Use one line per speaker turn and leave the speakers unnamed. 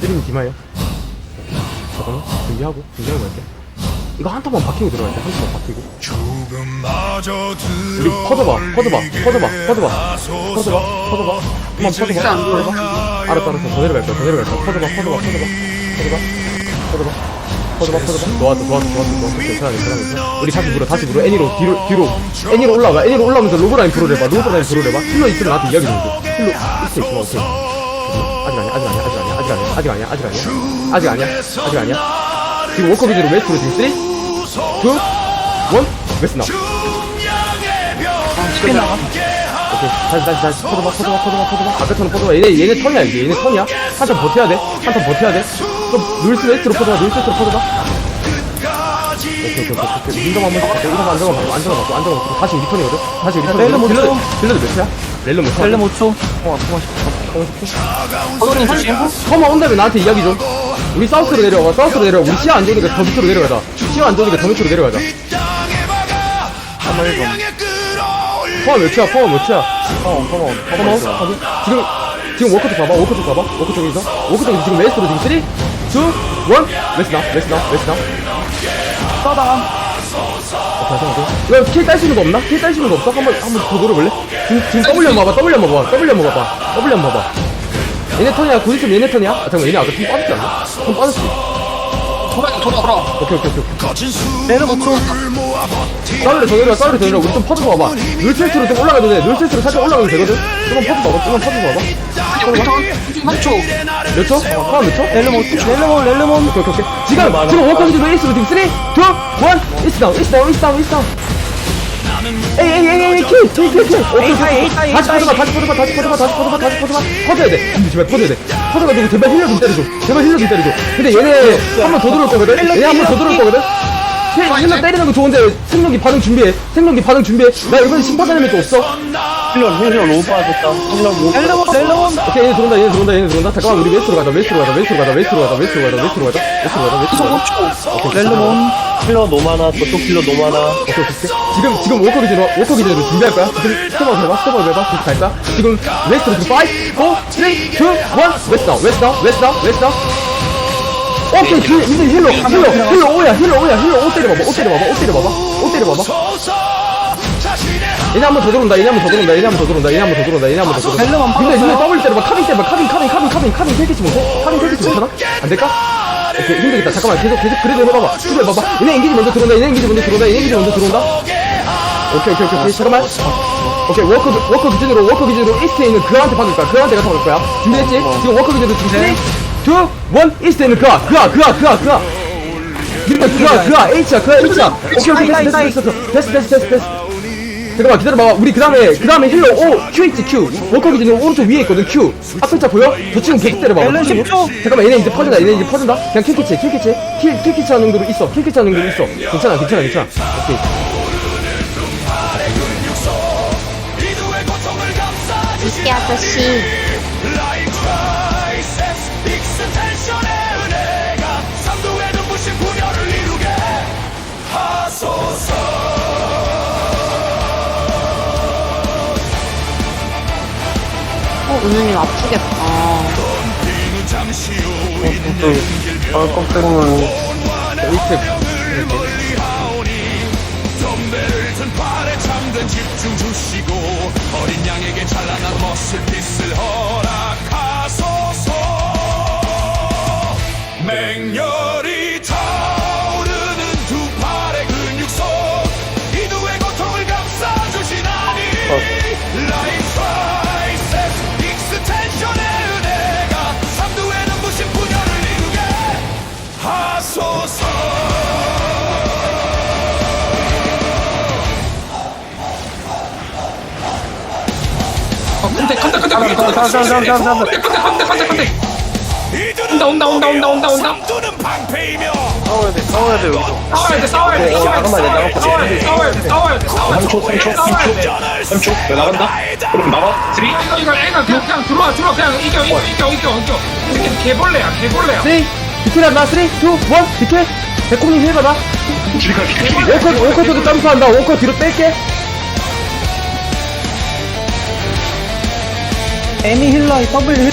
쓰리는 디마요. 잠깐만 준비하고 준비하고 갈게. 이거 한 턴만 박히고 들어갈 때한 턴만 박히고. 우리 퍼져봐 퍼져봐 퍼져봐 퍼져봐. 퍼져봐 퍼져봐. 한번 퍼져봐. 퍼져봐 알았어 알았어. 더 내려갈 거야 더 내려갈 거야. 퍼져봐 퍼져봐 퍼져봐. 퍼져봐 퍼져봐. 퍼져봐 퍼져봐. 좋았어 좋았어 좋았어. 좋았어. 괜찮아 괜찮아 괜찮아. 우리 다시 물어 다시 물어. 애니로 뒤로 뒤로. 애니로 올라가. 애니로 올라오면서 로브라인 프로를 해봐. 로브라인 프로를 해봐. 힐러 있으면 나한테 이야기 좀 해줘. 힐러 있어 있어 오케이 아직 아니야 아직 아니야 아직 아니야 아직 아니야 아직 아니야 아직 아니야 아직 아니야 지금 워커 비즈로 웨스트로 지금 3 2 1 웨스트 나와
스피드 나가.
오케이 다시 다시 다시 퍼져봐 퍼져봐 퍼져봐 퍼져봐 아까 턴은 퍼져봐 얘네 얘네 턴이야 이제 얘네 턴이야 한턴 버텨야 돼한턴 버텨야 돼좀 놀스 웨스트로 퍼져봐 놀스 웨스트로 오케이 오케이 오케이 오케이 인정 한번 인정 받고 안정을 받고 안정을 받고 다시 우리 턴이거든 다시
턴못
딜러드
쳐.
딜러드 몇 초야? 렐름 몇 초야?
렐름 5초.
어 잠깐만
허그린 30.
서마 온 다음에 나한테 이야기 좀 우리 사우스로 내려와 사우스로 내려와 우리 시야 안 좋으니까 더 밑으로 내려가자 시야 안 좋으니까 더 밑으로 내려가자
한번 1번.
포함 몇 초야 포함 몇 초야
컴온, 컴온.
어머, 확인. 지금, 지금 워커 쪽 봐봐, 워커 쪽 봐봐, 워커 쪽에서. 워커 쪽에서 지금 웨스트로 지금 3, 2, 1, 웨스트 나, 웨스트 나, 웨스트 나.
써다.
이거 킬 딸 수 있는 거 없나? 킬 딸수 있는 거 없어? 한번, 한번 더 노려볼래? 지금, 지금 W 한번 봐봐, W 한번 봐봐, W 한번 봐봐, W 한번 봐봐. 얘네 턴이야, 곧 있으면 얘네 턴이야? 아, 잠깐만, 얘네 아까 턴 빠졌지 않나? 턴 빠졌지?
돌아, 돌아, 돌아.
오케이, 오케이, 오케이.
렐름 5초.
싸우려 더 내려와, 싸우려 더 내려와. 우리 좀 퍼져 봐봐. 룰세트로 좀 올라가도 돼. 룰세트로 살짝 올라가도 되거든? 조금 퍼져 봐봐, 조금.
우리 턴 3초.
몇 초? 어, 포함 몇 초?
5초. 렐름 5, 렐름 5.
오케이 오케이 오케이 지금 지금 워커기도 에이스로 지금 3 2 1 이스 다운 이스 다운 이스 다운 이스 다운 에이 에이 에이. 에이 킬킬킬킬 오케이 오케이 다시 퍼져봐 다시 퍼져봐 다시 퍼져봐 다시 퍼져봐 다시 퍼져봐. 퍼져야 돼. 근데 제발 퍼져야 돼. 퍼져가지고 제발 힐러 좀 때려줘 제발 힐러 좀 때려줘 근데 얘네 한 번 더 들어올 거거든? 얘네 한 번 더 들어올 거거든? 힐- 힐러 때리는 거 좋은데 생명기 반응 준비해. 생명기 반응 준비해. 나 이번에 심판자님이 또 없어
힐러 힐러 로우 빠졌다. 힐러
렐름 5, 렐름 5.
오케이 얘네 들어온다 얘네 들어온다 얘네 들어온다. 잠깐만 우리 웨스트로 가자 웨스트로 가자 웨스트로 가자 웨스트로 가자 웨스트로 가자 웨스트로 가자 웨스트로 가자 웨스트로 가자.
5초. 렐름 5.
힐러 노마나 저쪽 힐러 노마나
오케이 오케이 오케이. 지금 지금 워커 기준으로 워커 기준으로 준비할 거야? 지금 스톱업 해봐 스톱업 해봐. 지금 갈 거야? 지금 웨스트로 지금 5 4 3 2 1 웨스트 다운 웨스트 다운 웨스트 다운 웨스트 다운. 오케이 그 이제 힐러 힐러 힐러 오야 힐러 오야 힐러. 오 때려봐봐 오 때려봐봐 오 때려봐봐 오 때려봐봐 얘네 한 번 더 들어온다 얘네 한 번 더 들어온다 얘네 한 번 더 들어온다 얘네 한 번 더 들어온다 얘네 한 번 더 들어온다. 근데
이거
더블 때려봐. 카빙 때려봐. 카빙 카빙 카빙 카빙 카빙 킬캐치 못해? 카빙 킬캐치 못하나? 안될까? 오케이 힘들겠다. 잠깐만 계속 계속 그래도 해봐봐. 그래 봐봐. 얘네 인기지 먼저 들어온다 얘네 인기지 먼저 들어온다 얘네 인기지 먼저 들어온다. 오케이 오케이 오케이 잠깐만. 오케이 워커 워커 기준으로 워커 기준으로 이스트에 있는 그한테 받을 거야 그한테 가서 받을 거야. 준비됐지? 지금 워커 기준으로 지금 3 2 1 이스트에 있는 그아 그아 그아 그아 그아. 그아 그아 H야 그아 H야. 오케이 오케이 됐어 됐어 됐어 됐어 됐어 됐어. 잠깐만 기다려봐. 우리 그 다음에 그 다음에 힐러. O QH Q. 워커 기준으로 오른쪽 위에 있거든 Q. 앞에 차 보여? 저 지금 계속 때려봐.
앨런 10초.
잠깐만 얘네 이제 퍼진다 얘네 이제 퍼진다. 그냥 킬키치 킬키치. 킬 킬키치 하는 정도로 있어 킬키치 하는 정도로 있어. 괜찮아 괜찮아 괜찮아. 오케이.
이끼 아저씨. 어 누누님 아프겠다.
아, 깜짝이야.
이렇게. 집중 주시고 어린 양에게 찬란한 머슬핏을 허락하
사람 사람 사람 사람 사람 사람 간다 간다 간다 온다 온다 온다 온다 온다 온다
삼두는 방패이며
싸워야 돼 싸워야 돼 여기서
싸워야 돼 싸워야 돼 싸워야 돼 잠깐만, 내 싸워야 돼 싸워야 돼 싸워야 돼 싸워야 돼
3초 3초
싸워야 돼.
3초 3초 야 나간다 그럼 나가 3 아,
이거 이거 애가 그냥, 그냥 들어와 들어와 그냥 이겨 이겨 이겨 이겨 이겨 이 새끼 개벌레야 개벌레야
3 디테일 한다 3 2 1 디테일 백홈님 힐 받아
줄이가
개벌레 월컷 월컷 쪽에 점프한다 월컷 뒤로 뺄게
Amy 힐러 W